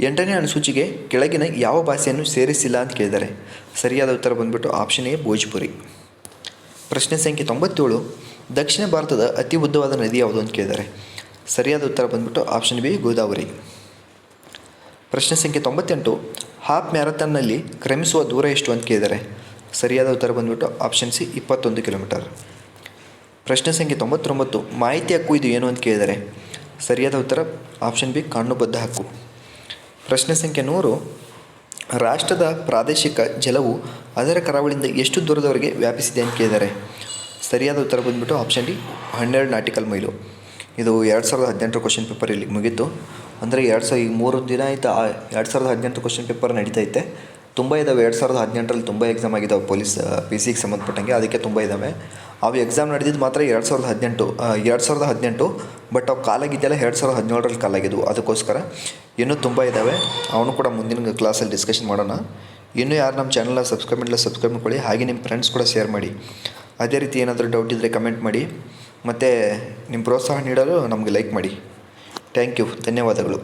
ಎಂಟನೇ ಅನುಸೂಚಿಗೆ ಕೆಳಗಿನ ಯಾವ ಭಾಷೆಯನ್ನು ಸೇರಿಸಿಲ್ಲ ಅಂತ ಕೇಳಿದ್ದಾರೆ. ಸರಿಯಾದ ಉತ್ತರ ಬಂದ್ಬಿಟ್ಟು ಆಪ್ಷನ್ ಎ, ಭೋಜ್ಪುರಿ. ಪ್ರಶ್ನೆ ಸಂಖ್ಯೆ ತೊಂಬತ್ತೇಳು, ದಕ್ಷಿಣ ಭಾರತದ ಅತಿ ಉದ್ದವಾದ ನದಿ ಯಾವುದು ಅಂತ ಕೇಳಿದ್ದಾರೆ. ಸರಿಯಾದ ಉತ್ತರ ಬಂದ್ಬಿಟ್ಟು ಆಪ್ಷನ್ ಬಿ, ಗೋದಾವರಿ. ಪ್ರಶ್ನೆ ಸಂಖ್ಯೆ ತೊಂಬತ್ತೆಂಟು, ಹಾಫ್ ಮ್ಯಾರಥಾನ್ನಲ್ಲಿ ಕ್ರಮಿಸುವ ದೂರ ಎಷ್ಟು ಅಂತ ಕೇಳಿದ್ದಾರೆ. ಸರಿಯಾದ ಉತ್ತರ ಬಂದ್ಬಿಟ್ಟು ಆಪ್ಷನ್ ಸಿ, ಇಪ್ಪತ್ತೊಂದು ಕಿಲೋಮೀಟರ್. ಪ್ರಶ್ನೆ ಸಂಖ್ಯೆ ತೊಂಬತ್ತೊಂಬತ್ತು ಮಾಹಿತಿ ಹಕ್ಕು ಇದು ಏನು ಅಂತ ಕೇಳಿದ್ದಾರೆ ಸರಿಯಾದ ಉತ್ತರ ಆಪ್ಷನ್ ಬಿ, ಕಾನೂನುಬದ್ಧ ಹಕ್ಕು. ಪ್ರಶ್ನೆ ಸಂಖ್ಯೆ ನೂರು, ರಾಷ್ಟ್ರದ ಪ್ರಾದೇಶಿಕ ಜಲವು ಅದರ ಕರಾವಳಿಯಿಂದ ಎಷ್ಟು ದೂರದವರೆಗೆ ವ್ಯಾಪಿಸಿದೆ ಅಂತ ಕೇಳಿದ್ದಾರೆ ಸರಿಯಾದ ಉತ್ತರ ಬಂದ್ಬಿಟ್ಟು ಆಪ್ಷನ್ ಡಿ, ಹನ್ನೆರಡು ನಾಟಿಕಲ್ ಮೈಲು. ಇದು ಎರಡು ಸಾವಿರದ ಹದಿನೆಂಟು ಕ್ವಶನ್ ಪೇಪರ್ ಇಲ್ಲಿ ಮುಗೀತು. ಅಂದರೆ ಎರಡು ಸಾವಿರ ಈಗ ಮೂರು ದಿನ ಆಯ್ತು ಎರಡು ಸಾವಿರದ ಹದಿನೆಂಟು ಕ್ವಶನ್ ಪೇಪರ್ ನಡೀತೈತೆ ತುಂಬ ಇದ್ದಾವೆ ಎರಡು ಸಾವಿರದ ಹದಿನೆಂಟರಲ್ಲಿ ತುಂಬ ಎಕ್ಸಾಮ್ ಆಗಿದ್ದಾವೆ ಪೊಲೀಸ್ ಪಿ ಸಿಗೆ ಸಂಬಂಧಪಟ್ಟಂಗೆ, ಅದಕ್ಕೆ ತುಂಬ ಇದ್ದಾವೆ ಅವು ಎಕ್ಸಾಮ್ ನಡೆದಿದ್ದು ಮಾತ್ರ ಎರಡು ಸಾವಿರದ ಹದಿನೆಂಟು ಎರಡು ಸಾವಿರದ ಹದಿನೆಂಟು ಬಟ್ ಅವು ಕಾಲಾಗಿದ್ದೆಲ್ಲ ಎರಡು ಸಾವಿರದ ಹದಿನೇಳರಲ್ಲಿ ಕಾಲಾಗಿದ್ದು ಅದಕ್ಕೋಸ್ಕರ ಇನ್ನೂ ತುಂಬ ಇದ್ದಾವೆ ಅವನು ಕೂಡ ಮುಂದಿನ ಕ್ಲಾಸಲ್ಲಿ ಡಿಸ್ಕಷನ್ ಮಾಡೋಣ. ಇನ್ನೂ ಯಾರು ನಮ್ಮ ಚಾನಲ್ನ ಸಬ್ಸ್ಕ್ರೈಬ್ ಮಾಡಿಲ್ಲ ಸಬ್ಸ್ಕ್ರೈಬ್ ಮಾಡ್ಕೊಳ್ಳಿ. ಹಾಗೆ ನಿಮ್ಮ ಫ್ರೆಂಡ್ಸ್ ಕೂಡ ಶೇರ್ ಮಾಡಿ. ಅದೇ ರೀತಿ ಏನಾದರೂ ಡೌಟ್ ಇದ್ದರೆ ಕಮೆಂಟ್ ಮಾಡಿ. ಮತ್ತು ನಿಮ್ಮ ಪ್ರೋತ್ಸಾಹ ನೀಡಲು ನಮಗೆ ಲೈಕ್ ಮಾಡಿ. ಥ್ಯಾಂಕ್ ಯು ಧನ್ಯವಾದಗಳು.